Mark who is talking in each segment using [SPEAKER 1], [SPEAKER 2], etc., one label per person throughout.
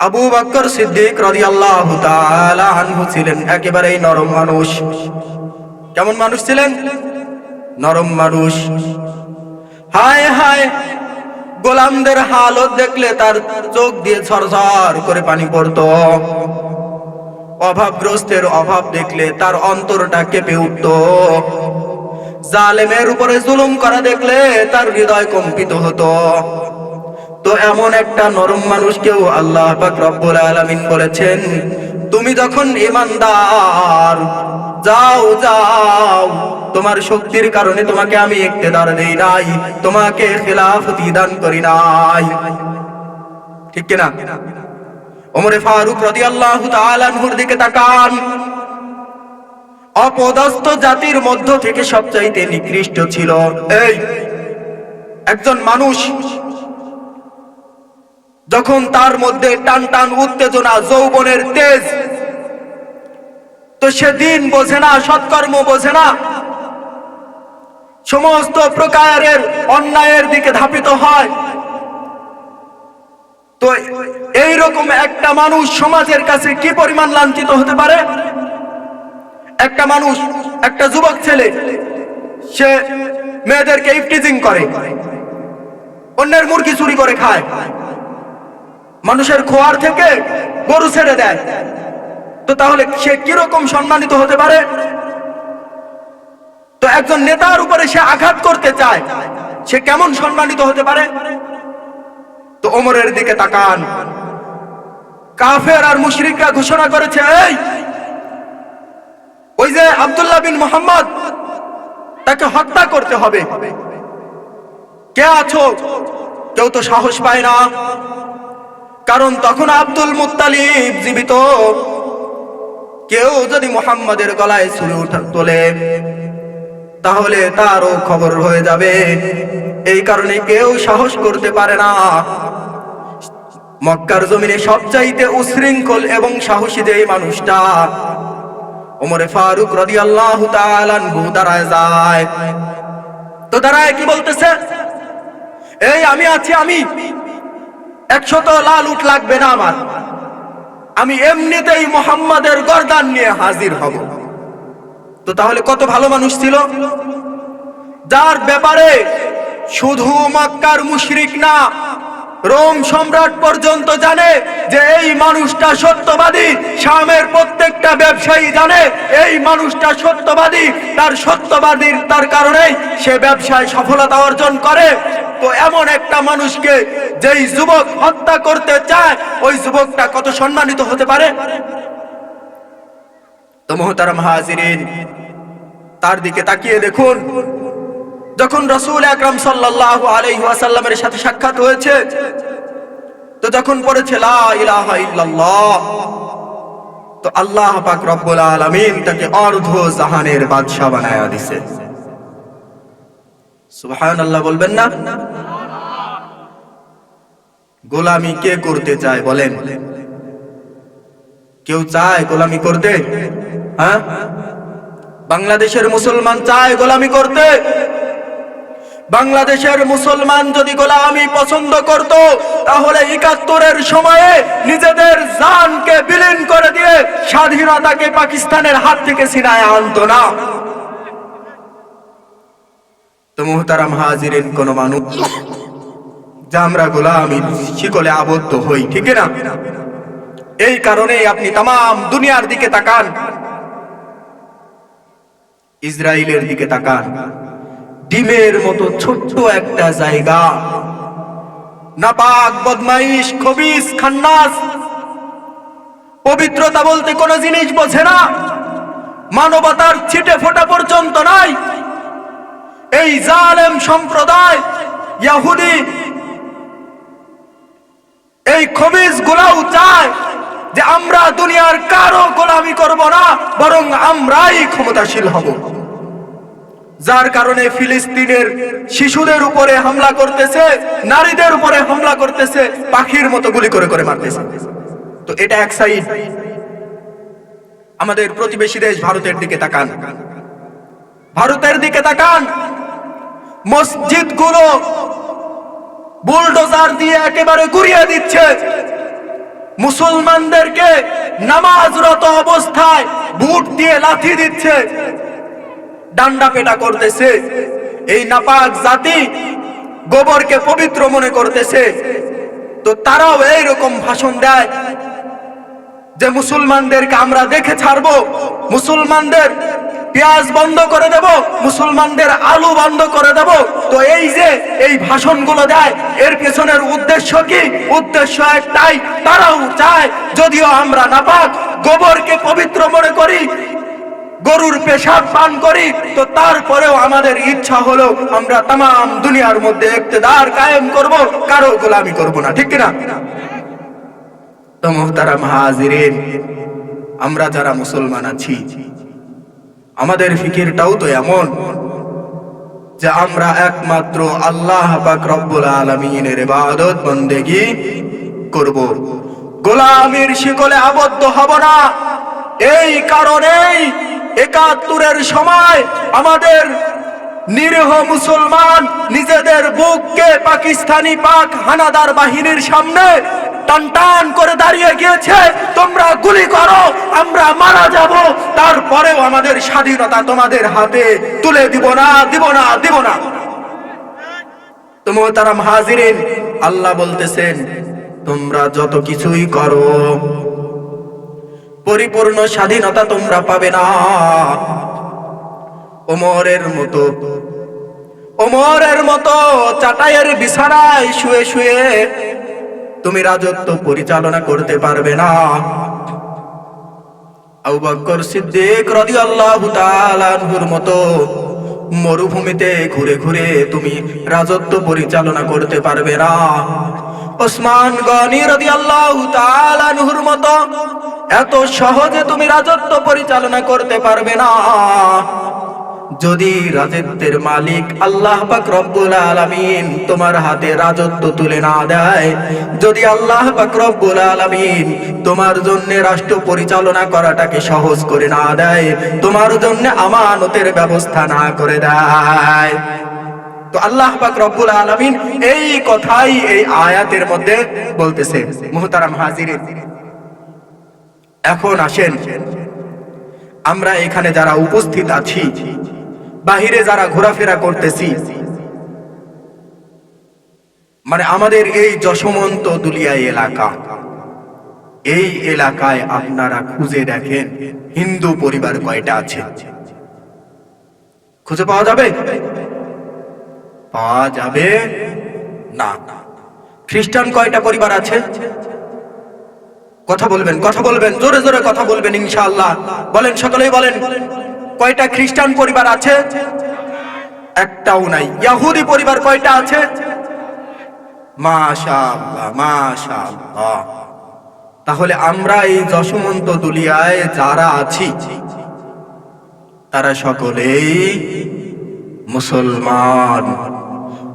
[SPEAKER 1] আবু বকর সিদ্দিক তাআলা আনহু ছিলেন একেবারেই নরম মানুষ। কেমন মানুষ ছিলেন? নরম মানুষ। হায় হায়, গোলামদের হালত দেখলে তার চোখ দিয়ে ঝরঝর করে পানি পড়তো। অভাবগ্রস্তের অভাব দেখলে তার অন্তরটা কেঁপে উঠত। জালেমের উপরে জুলুম করা দেখলে তার হৃদয় কম্পিত হতো। তো এমন একটা নরম মানুষকেও আল্লাহ পাক রব্বুল আলামিন বলেছেন, তুমি যখন ইমানদার যাও যাও, তোমার শক্তির কারণে তোমাকে আমি ইক্তেদার দেই নাই, তোমাকে খেলাফতি দান করি নাই। ঠিক কিনা? ওমরে ফারুক রাদিয়াল্লাহু তাআলা আনহুর দিকে তাকান। অপদস্থ জাতির মধ্য থেকে সবচাইতে নিকৃষ্ট ছিল, এই, একজন মানুষ। যখন তার মধ্যে টান টান উত্তেজনা, যৌবনের তেজ, তো সে দিন বোঝে না, সৎকর্ম বোঝে না। সমস্ত প্রকারের অন্যায়ের দিকে ধাপিত হয়। তো এই রকম একটা মানুষ সমাজের কাছে কি পরিমাণ লাঞ্ছিত হতে পারে? একটা মানুষ, একটা যুবক ছেলে, সে মেয়েদেরকে ইফটিজিং করে, অন্যের মুরগি চুরি করে খায়। মানুষের খোয়ার থেকে গরু ছেড়ে দেয়। তো তাহলে সে কীরকম সম্মানিত হতে পারে? তো একজন নেতার উপরে সে আঘাত করতে চায়, সে কেমন সম্মানিত হতে পারে? তো ওমরের দিকে তাকান। কাফের আর মুশরিকরা ঘোষণা করেছে, এই, ওই যে আবদুল্লাহ বিন মোহাম্মদ, তাকে হত্যা করতে হবে। কে আছো? কেউ তো সাহস পায় না। কারণ তখন আব্দুল মুত্তালিব জীবিত। কেউ যদি মোহাম্মদের গলায় ছুরি তোলে, তাহলে তারও খবর হয়ে যাবে। এই কারণে কেউ সাহস করতে পারে না। মক্কার জমিনে সবচাইতে উশৃঙ্খল এবং সাহসী যে মানুষটা, ওমরে ফারুক তাআলা আনহু দাঁড়ায় যায়। তো দাঁড়ায় কি বলতেছে? এই আমি আছি, আমি। একশত লাল উঠ লাগবে না আমার। আমি এমনিতেই মোহাম্মদের গরদান নিয়ে হাজির হব। তো তাহলে কত ভালো মানুষ ছিল? যার ব্যাপারে শুধু মক্কার মুশরিক না রোম সম্রাট পর্যন্ত জানে যে এই মানুষটা সত্যবাদী। শামের প্রত্যেকটা ব্যবসায়ী জানে এই মানুষটা সত্যবাদী। তার সত্যবাদীর তার কারণেই সে ব্যবসায় সফলতা অর্জন করে। তো এমন একটা মানুষকে যেই যুবক হত্যা করতে চায়, ওই যুবকটা কত সম্মানিত হতে পারে? তো মোহতারাম হাজিরিন, তার দিকে তাকিয়ে দেখুন। যখন রসুল আকরাম সাল্লাল্লাহু আলাইহি সাথে সাক্ষাৎ হয়েছে, তো যখন পড়েছে তো আল্লাহ পাক রব্বুল আলামিন তাকে অর্ধ জাহানের বাদশা বানায়া দিছে। বলবেন না? গোলামি কে করতে চায় বলেন? কেউ চায় গোলামি করতে? হ্যাঁ? বাংলাদেশের মুসলমান চায় গোলামি করতে? বাংলাদেশের মুসলমান যদি গোলামি পছন্দ করত, তাহলে একাত্তরের সময়ে নিজেদের জানকে বিলীন করে দিয়ে স্বাধীনতাকে পাকিস্তানের হাত থেকে ছিনায় আনতো না। ইসরায়েলের দিকে তাকান। ডিমের মতো ছোট্ট একটা জায়গা। নাপাক বদমাইশ, খবিস, খান্নাস। পবিত্রতা বলতে কোনো জিনিস বোঝে না। মানবতার ছিটে ফোটা পর্যন্ত নাই। এই জালেম সম্প্রদায়, ইয়াহুদি, এই খবিজ গুলাও চায় যে আমরা দুনিয়ার কারও গোলামি করব না, বরং আমরাই ক্ষমতাশীল হব। যার কারণে ফিলিস্তিনের শিশুদের উপরে হামলা করতেছে, নারীদের উপরে হামলা করতেছে, পাখির মতো গুলি করে করে মারতেছে। তো এটা এক সাইড। আমাদের প্রতিবেশী দেশ ভারতের দিকে তাকান। ভারতের দিকে তাকান। মসজিদগুলো বুলডোজার দিয়ে একেবারে গুড়িয়ে দিচ্ছে। মুসলমানদেরকে নামাজরত অবস্থায় বুট দিয়ে লাথি দিচ্ছে। ডান্ডা পেটা করতেছে। এই নাপাক জাতি গোবরকে পবিত্র মনে করতেছে। তো তারাও এইরকম ভাষণ দেয় যে মুসলমানদেরকে আমরা দেখে ছাড়বো, মুসলমানদের পেঁয়াজ বন্ধ করে দেব, মুসলমানদের আলু বন্ধ করে দেব। তো এই যে এই ভাষণগুলো দেয়, এর পেছনের উদ্দেশ্য কি? উদ্দেশ্য একটাই, তারাও চায়, যদিও আমরা নাপাক গোবরকে পবিত্র মনে করি গরুর পেশাব পান করি, তো তারপরেও আমাদের ইচ্ছা হলো আমরা তাম দুনিয়ার মধ্যে ইক্তেদার কায়েম করব, কারও গোলামি করব না, ঠিক কিনা? তো মোহতারাম হাজিরিন, আমরা যারা মুসলমান আছি, আমাদের ফিকিরটাও তো এমন যে আমরা একমাত্র আল্লাহ পাক রব্বুল আলামিনের ইবাদত বন্দেগী করব। গোলামির শিকলে আবদ্ধ হব না, এই কারণেই একাত্তরের সময় আমাদের নিরীহ মুসলমান নিজেদের বুককে পাকিস্তানি পাক হানাদার বাহিনীর সামনে টান টান করে দাঁড়িয়ে গিয়েছে। তোমরা গুলি করো, আমরা মারা যাব। তারপরেও আমাদের স্বাধীনতা তোমাদের হাতে তুলে দিব না দিব না দিব না। তোমার তারা হাজিরিন, আল্লাহ বলতেছেন, তোমরা যত কিছুই করো পরিপূর্ণ স্বাধীনতা তোমরা পাবে না। ওমরের মতো ওমরের মতো চাটাইয়ের বিছানায় শুয়ে শুয়ে তুমি রাজত্ব পরিচালনা করতে পারবে না। আবু বকর সিদ্দিক রাদিয়াল্লাহু তাআলার মতো মরুভূমিতে ঘুরে ঘুরে তুমি রাজত্ব পরিচালনা করতে পারবে না। ওসমান গনি তাআলা আনহুর মতো এত সহজে তুমি রাজত্ব পরিচালনা করতে পারবে না। যদি রাজত্বের মালিক আল্লাহ পাক রব্বুল আলামিন তোমার হাতে রাজত্ব তুলে না দেয়, যদি আল্লাহ পাক রব্বুল আলামিন তোমার জন্য রাষ্ট্র পরিচালনা করাটাকে সহজ করে না দেয়, তোমার জন্য আমানতের ব্যবস্থা না করে দেয়। তো আল্লাহ পাক রব্বুল আলামিন এই কথাই এই আয়াতের মধ্যে বলতেছে, মুহতারাম হাজিরিন। এখন আসেন, আমরা এখানে যারা উপস্থিত আছি বাহিরে যারা ঘোরাফেরা করতেছি। মানে আমাদের এই যশমন্ত দুলিয়া এলাকা, এই এলাকায় আপনারা খুঁজে দেখেন হিন্দু পরিবার কয়টা আছে। খুঁজে পাওয়া যাবে? পাওয়া যাবে? না। খ্রিস্টান কয়টা পরিবার আছে? কথা বলবেন কথা বলবেন, জোরে জোরে কথা বলবেন ইনশাআল্লাহ। বলেন, সকলেই বলেন। কয়টা খ্রিস্টান পরিবার আছে? একটাও নাই। ইয়াহুদি পরিবার কয়টা আছে? তাহলে আমরা এই যশমন্ত দুলিয়ায় যারা আছি, তারা সকলেই মুসলমান।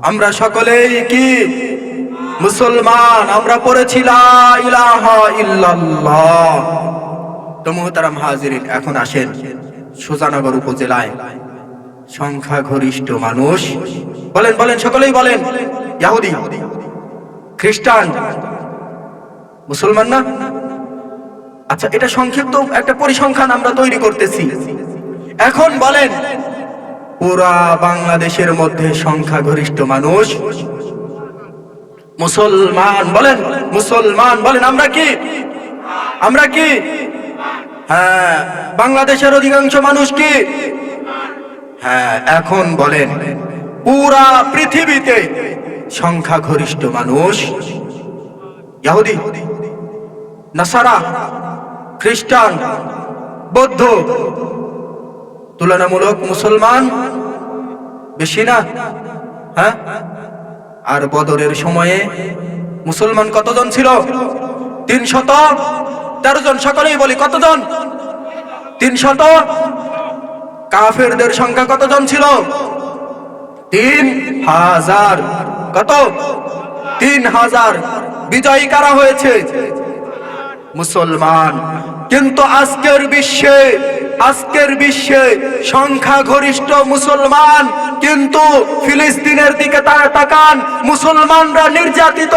[SPEAKER 1] আমরা সকলেই কি? মুসলমান। আমরা পড়েছিলাম ইলাহা ইল্লাল্লাহ। তো হাজিরিন এখন আসেন। সুজানগর উপজেলায়। সংখ্যাগরিষ্ঠ মানুষ। বলেন বলেন, সকলেই বলেন। ইয়াহুদি, খ্রিস্টান, মুসলমান না? আচ্ছা এটা সংক্ষিপ্ত একটা পরিসংখ্যান আমরা তৈরি করতেছি। এখন বলেন, পুরা বাংলাদেশের মধ্যে সংখ্যাগরিষ্ঠ মানুষ মুসলমান। বলেন মুসলমান। বলেন, আমরা কি? আমরা কি? হ্যাঁ বাংলাদেশের অধিকাংশ মানুষ কি? হ্যাঁ এখন বলেন, পুরা পৃথিবীতে সংখ্যাগরিষ্ঠ মানুষ ইহুদি, নাসারা, খ্রিস্টান, বৌদ্ধ, তুলনামূলক মুসলমান বেশি না? হ্যাঁ? আর বদরের সময়ে মুসলমান কতজন ছিল? তিন শত তেরো জন, সকলেই বলি, কতজন? তিনশত কাফেরদের সংখ্যা কতজন ছিল? তিন হাজার। কত? তিন হাজার। বিজয়ী কারা হয়েছে? মুসলমান। কিন্তু আজকের বিশ্বে আজকের বিশ্বে সংখ্যা সংখ্যাগরিষ্ঠ মুসলমান কিন্তু ফিলিস্তিনের দিকে তারা তাকান, মুসলমানরা নির্যাতিত,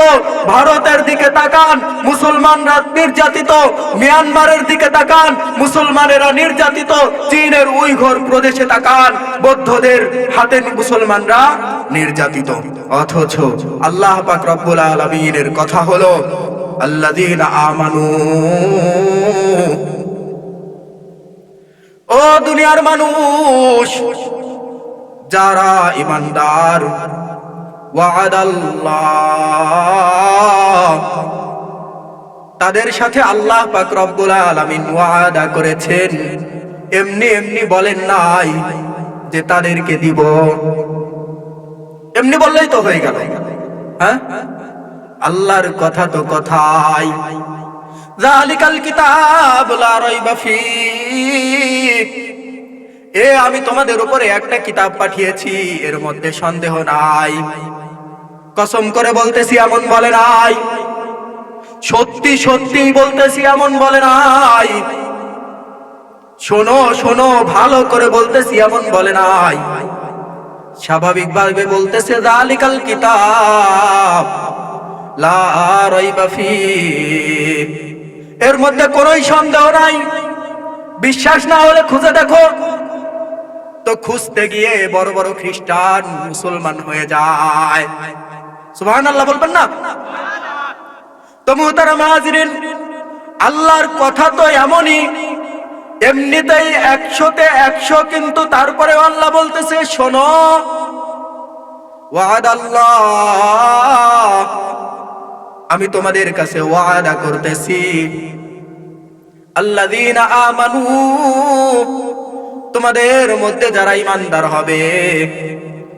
[SPEAKER 1] ভারতের দিকে তাকান, মুসলমানরা নির্যাতিত, মিয়ানমারের দিকে তাকান, মুসলমানেরা নির্যাতিত, চীনের উইঘর প্রদেশে তাকান, বৌদ্ধদের হাতে মুসলমানরা নির্যাতিত। অথচ আল্লাহ পাক রব্বুল আলামিনের কথা হলো আমানু। ও দুনিয়ার মানুষ, যারা ইমানদার তাদের সাথে আল্লাহ পাক রব্বুল আলামিন ওয়াদা করেছেন। এমনি এমনি বলেন নাই যে তাদেরকে দিব। এমনি বললেই তো হয়ে গেল। হ্যাঁ? আল্লাহর কথা তো কথাই। এ আমি তোমাদের উপরে একটা কিতাব পাঠিয়েছি, এর মধ্যে সন্দেহ নাই। কসম করে বলতেছি, এমন বলে নাই। সত্যি সত্যি বলতেছি, এমন বলে নাই। শোনো শোনো, ভালো করে বলতেছি, এমন বলে নাই। স্বাভাবিকভাবে বলতেছে জালিকাল কিতাব। এর মধ্যে কোনোই সন্দেহ নাই। বিশ্বাস না হলে খুঁজে দেখো। তো খুঁজতে গিয়ে বড় বড় খ্রিস্টান, মুসলমান হয়ে যায়। সুবহানাল্লাহ বলবেন না? তো মুহতারাম হাজিরিন আল্লাহর কথা তো এমনই, এমনিতেই একশোতে একশো কিন্তু তারপরে আল্লাহ বলতেছে, শোনো ওয়াদ আল্লাহ আমি তোমাদের কাছে ওয়াদা করতেছি। আল্লাযীনা আমানু, তোমাদের মধ্যে যারা ইমানদার হবে,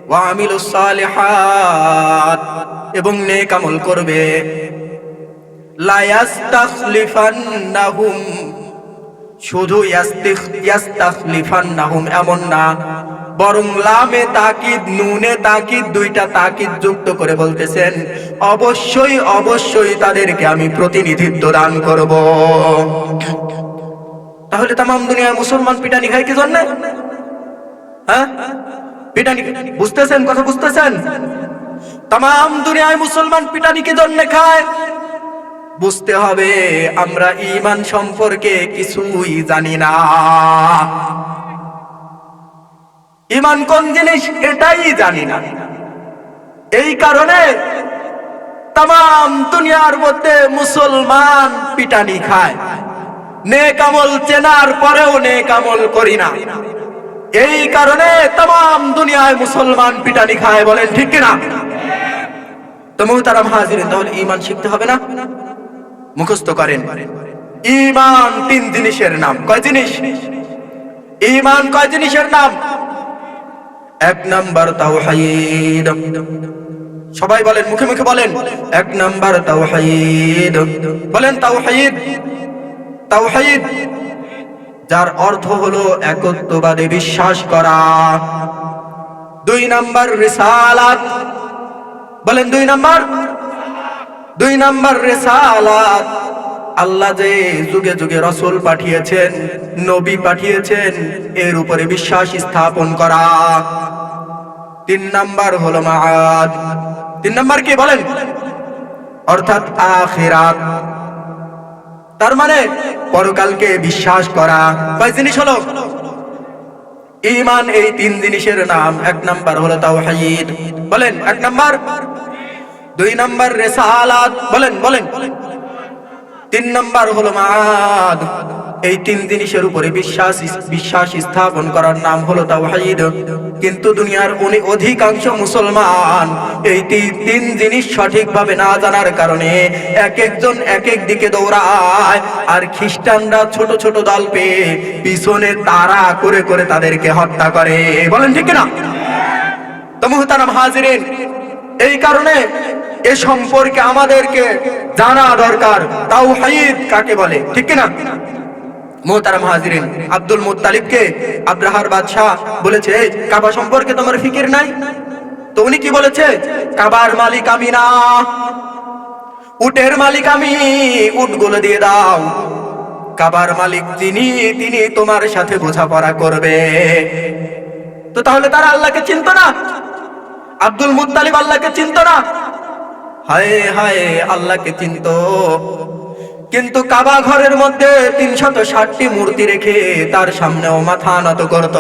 [SPEAKER 1] ওয়া আমিলুস সালিহাত, এবং নেক আমল করবে। লা ইয়াস্তাখলিফান্নাহুম শুধু ইয়াস্তাখলিফান্নাহুম এমন না, বরং লামে তাকিদ, নুনে তাকিদ দুইটা তাকিদ যুক্ত করে বলতেছেন, অবশ্যই অবশ্যই তাদেরকে আমি প্রতিনিধিত্ব দান করব। তাহলে তাম দুনিয়ার মুসলমান পিটানি খায় কি জন্য? হ্যাঁ? পিটানি বুঝতেছেন? কথা বুঝতেছেন? তাম দুনিয়ায় মুসলমান পিটানি কি জন্য খায়? বুঝতে হবে, আমরা ইমান সম্পর্কে কিছুই জানি না। ইমান কোন জিনিস এটাই জানি না। এই কারণে তাম দুনিয়ার মধ্যে মুসলমান পিটানি খায়। নেক আমল চেনার পরেও নেক আমল করি না। এই কারণে তাম দুনিয়ায় মুসলমান পিটানি খায় বলেন ঠিক কিনা? তো মুহতারাম হাজির তাহলে ইমান শিখতে হবে না? মুখস্থ করেন। ইমান তিন জিনিসের নাম। কয় জিনিস? ইমান কয় জিনিসের নাম? এক নাম্বার তাওহীদ। সবাই বলেন, মুখে মুখে বলেন। এক নাম্বার তাওহীদ। বলেন তাওহীদ। তাওহীদ। যার অর্থ হলো একত্ববাদে বিশ্বাস করা। দুই নাম্বার রিসালাত। বলেন দুই নাম্বার। দুই নাম্বার রেসালাত। আল্লাহ যে যুগে যুগে রসুল পাঠিয়েছেন, নবী পাঠিয়েছেন, এর উপরে বিশ্বাস স্থাপন করা। তিন নাম্বার হলো মাআদ। তিন নাম্বার কি বলেন? অর্থাৎ আখিরাত। তার মানে পরকালকে বিশ্বাস করা। কয় জিনিস হলো? ইমান এই তিন জিনিসের নাম। এক নাম্বার হলো তাওহীদ। বলেন, এক নাম্বার? দুই নাম্বার রেসালাত, বলেন বলেন। তিন নাম্বার হলো মাদ। এই তিন জিনিসের উপরে বিশ্বাস বিশ্বাস স্থাপন করার নাম হলো তাওহীদ। কিন্তু দুনিয়ার উনি অধিকাংশ মুসলমান এই তিন জিনিস সঠিকভাবে না জানার কারণে এক একজন এক এক দিকে দৌড়ায়। আর খ্রিস্টানরা ছোট ছোট দল পেয়ে পিছনে তারা করে করে তাদেরকে হত্যা করে। বলেন ঠিক না তো মুহতারাম হাজিরিন এই কারণে এ সম্পর্কে আমাদেরকে জানা দরকার। তাও কাকে বলে? ঠিক কিনা? আব্দুল আব্রাহার বাদশাহ বলেছে "এই, কাবা সম্পর্কে তোমার নাই? তো উনি কি বলেছে? কাবার মালিক আমি না। উটের মালিক আমি। উটগুলো দিয়ে দাও। কাবার মালিক তিনি তোমার সাথে বোঝাপড়া করবে। তো তাহলে তারা আল্লাহকে চিনত না? আব্দুল মুত্তালিব আল্লাহকে চিনত না? হায় হায়, আল্লাহকে চিনত। কিন্তু কাবা ঘরের মধ্যে তিনশত ষাটটি মূর্তি রেখে তার সামনেও মাথা নত করত।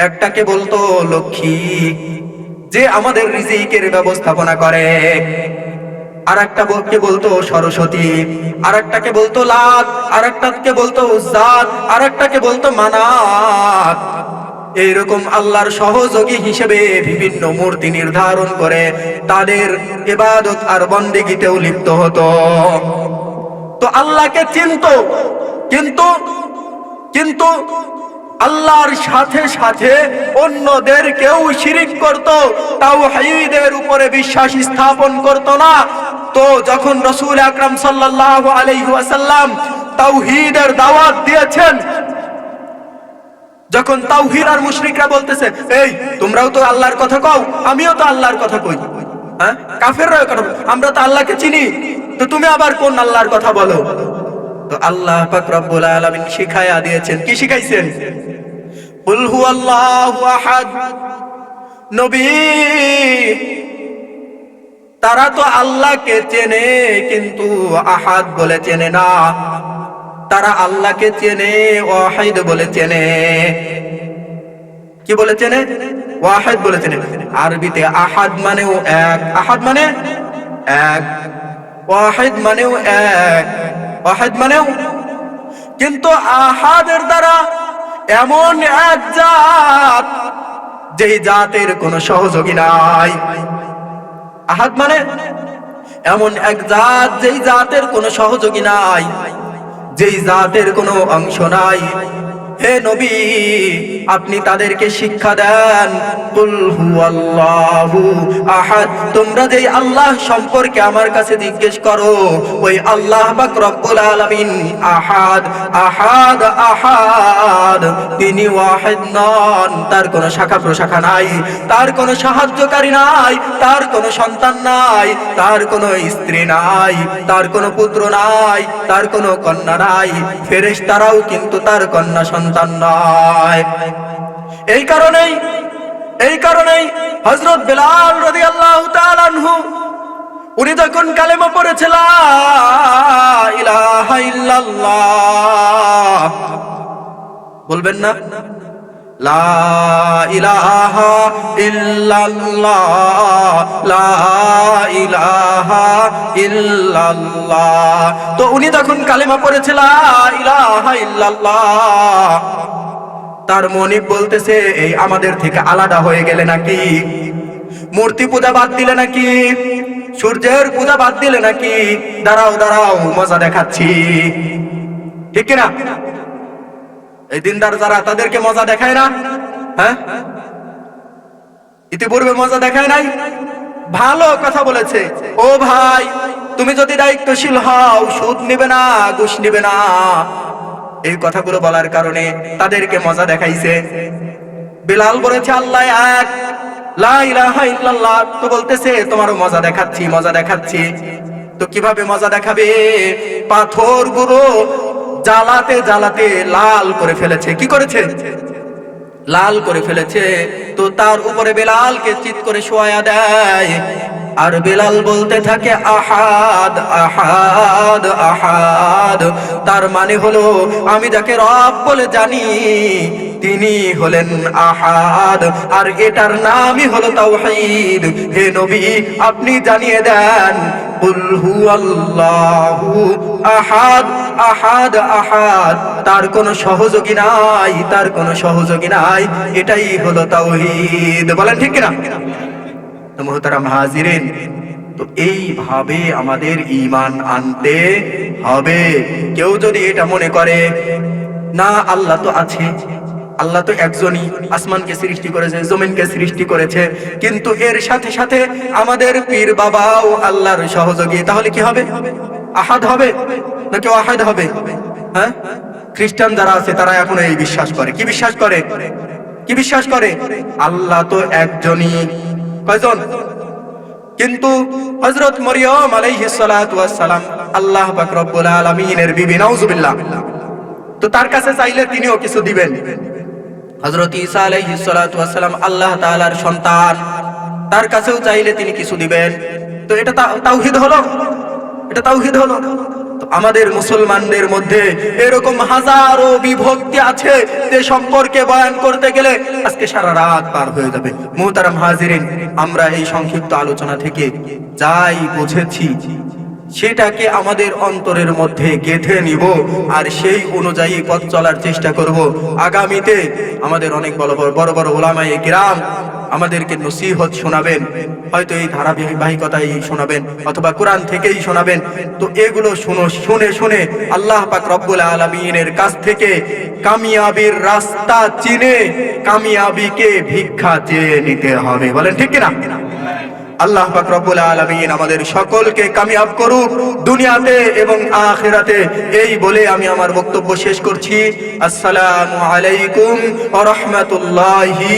[SPEAKER 1] একটাকে বলতো, লক্ষ্মী, যে আমাদের রিজিকের ব্যবস্থাপনা করে। আর একটা কে বলতো, সরস্বতী। আর একটাকে বলতো লাত আর একটাকে বলতো, উজ্জাত। আর একটাকে বলতো, মানাত। এইরকম আল্লাহর সহযোগী হিসেবে বিভিন্ন মূর্তি নির্ধারণ করে তাদের ইবাদত আর বন্দেগীতেও লিপ্ত হতো। তো আল্লাহকে চিনত, কিন্তু কিন্তু আল্লাহর সাথে সাথে অন্যদেরকেও শিরিক করত তাও হাইদের উপরে বিশ্বাস স্থাপন করত না। তো যখন রসুল আকরাম সাল্লাল্লাহু আলাইহি ওয়াসাল্লাম তাওহীদের দাওয়াত দিয়েছেন যখন তাওহীদ আর মুশরিকরা বলতেছে, এই, তোমরাও তো আল্লাহর কথা কও, আমিও তো আল্লাহর কথা কই। হ্যাঁ? কাফেররা কথা। আমরা তো আল্লাহকে চিনি। তো তুমি আবার কোন আল্লাহর কথা বলো? তো আল্লাহ পাক রব্বুল আলামিন শিখায়া দিয়েছেন। কি শিখাইছেন? কুল হুয়াল্লাহু আহাদ। নবী, তারা তো আল্লাহকে চেনে, কিন্তু আহাদ বলে চেনে না। তারা আল্লাহকে চেনে, ওয়াহিদ বলে চেনে। কি বলে চেনে? ওয়াহিদ বলে চেনে। আরবিতে আহাদ মানেও এক, আহাদ মানে এক, ওয়াহিদ মানেও এক, ওয়াহিদ মানেও কিন্তু আহাদের দ্বারা এমন এক জাত যেই জাতের কোনো সহযোগী নাই। আহাদ মানে এমন এক জাত যেই জাতের কোনো সহযোগী নাই। যেই জাতের কোনো অংশ নাই। হে নবী, আপনি তাদেরকে শিক্ষা দেন। আহাদ। তোমরা যেই আল্লাহ সম্পর্কে আমার কাছে জিজ্ঞেস করো, ওই আল্লাহ পাক রব্বুল আলামিন আহাদ আহাদ আহাদ। তিনি ওয়াহিদ নন। তার কোনো শাখা প্রশাখা নাই, তার কোনো সাহায্যকারী নাই, তার কোনো সন্তান নাই, তার কোনো স্ত্রী নাই, তার কোনো পুত্র নাই, তার কোনো কন্যা নাই। ফেরেশতারাও কিন্তু তার কন্যা সন্তান নয়। এই কারণেই এই কারণেই হজরত বেলাল রদি আল্লাহ আনহু, উনি যখন কালেমা পড়েছিল বলবেন না? লা ইলাহা লা ইলাহা তো উনি যখন কালেমা ইল্লাল্লাহ, তার মনিব বলতেছে, এই আমাদের থেকে আলাদা হয়ে গেলে নাকি? মূর্তি পূজা বাদ দিলে নাকি? সূর্যের পূজা বাদ দিলে নাকি? দাঁড়াও দাঁড়াও, মজা দেখাচ্ছি। ঠিক কিনা? এই দিনদার যারা, তাদেরকে মজা দেখায় না? হ্যাঁ? ইতিপূর্বে মজা দেখায় নাই? ভালো কথা বলেছে। ও ভাই, তুমি যদি দায়িত্বশীল হও, সুদ নিবে না, ঘুষ নিবে না। এই কথাগুলো বলার কারণে তাদেরকে মজা দেখাইছে। বিলাল বলেছে, আল্লাহ এক তো বলতেছে তোমার মজা দেখাচ্ছি মজা দেখাচ্ছি। তো কীভাবে মজা দেখাবে? পাথরগুলো জ্বালাতে জ্বালাতে লাল করে ফেলেছে। কি করেছে? লাল করে ফেলেছে। তো তার উপরে বেলালকে চিত করে শোয়া দেয়। আর বেলাল বলতে থাকে, আহাদ আহাদ আহাদ। তার মানে হলো, আমি যাকে রব বলে জানি, তিনি হলেন আহাদ। আর এটার নামই হলো তাওহীদ। হে নবী, আপনি জানিয়ে দেন, কুল হুয়াল্লাহু আহাদ। আহাদ আহাদ। তার কোনো সহযোগী নাই, তার কোনো সহযোগী নাই। এটাই হলো তাওহীদ। বলেন ঠিক তো মোহতারাম হাজিরেন, তো এইভাবে আমাদের ঈমান আনতে হবে। কেউ যদি এটা মনে করে, না, আল্লাহ তো আছে। আল্লাহ তো একজনই আসমানকে সৃষ্টি করেছে, জমিনকে সৃষ্টি করেছে। কিন্তু এর সাথে সাথে আমাদের পীর বাবাও আল্লাহর সহযোগী। তাহলে কি হবে? আহাদ হবে? নাকি আহাদ হবে? হ্যাঁ? খ্রিস্টান যারা আছে, তারা এখন এই বিশ্বাস করে। কি বিশ্বাস করে? কি বিশ্বাস করে? আল্লাহ তো একজনই। কয়জন? কিন্তু হযরত মরিয়ম আলাইহিস সালাতু ওয়াস সালাম আল্লাহ পাক রব্বুল আলামিনের বিবি, নাউজুবিল্লাহ। তো তার কাছে চাইলে তিনিও কিছু দিবেন। হযরত ঈসা আলাইহিস সালাম আল্লাহ তাআলার সন্তান। তার কাছেও চাইলে তিনি কিছু দিবেন। তো এটা তাওহীদ হলো? এটা তাওহীদ হলো? আমাদের মুসলমানদের মধ্যে এরকম হাজারো বিভক্তি আছে যে সম্পর্কে বয়ান করতে গেলে আজকে সারা রাত পার হয়ে যাবে। মুহতারাম হাজিরিন, আমরা এই সংক্ষিপ্ত আলোচনা থেকে যাই বুঝেছি সেটাকে আমাদের অন্তরের মধ্যে গেঁথে নিব আর সেই অনুযায়ী পথ চলার চেষ্টা করব। আগামীতে আমাদের অনেক বড় বড় বড় বড় ওলামায়ে গ্রাম আমাদেরকে নসিহত শোনাবেন। হয়তো এই ধারাবাহিকতাই শোনাবেন অথবা কোরআন থেকেই শোনাবেন। তো এগুলো শুনো, শুনে শুনে আল্লাহ পাক রব্বুল আলমিনের কাছ থেকে কামিয়াবির রাস্তা চিনে কামিয়াবিকে ভিক্ষা চেয়ে নিতে হবে। বলেন ঠিক কিনা? আল্লাহ পাক রব্বুল আলামিন আমাদের সকলকে কামিয়াব করুক, দুনিয়াতে এবং আখেরাতে। এই বলে আমি আমার বক্তব্য শেষ করছি। আসসালামু আলাইকুম ওয়া রাহমাতুল্লাহি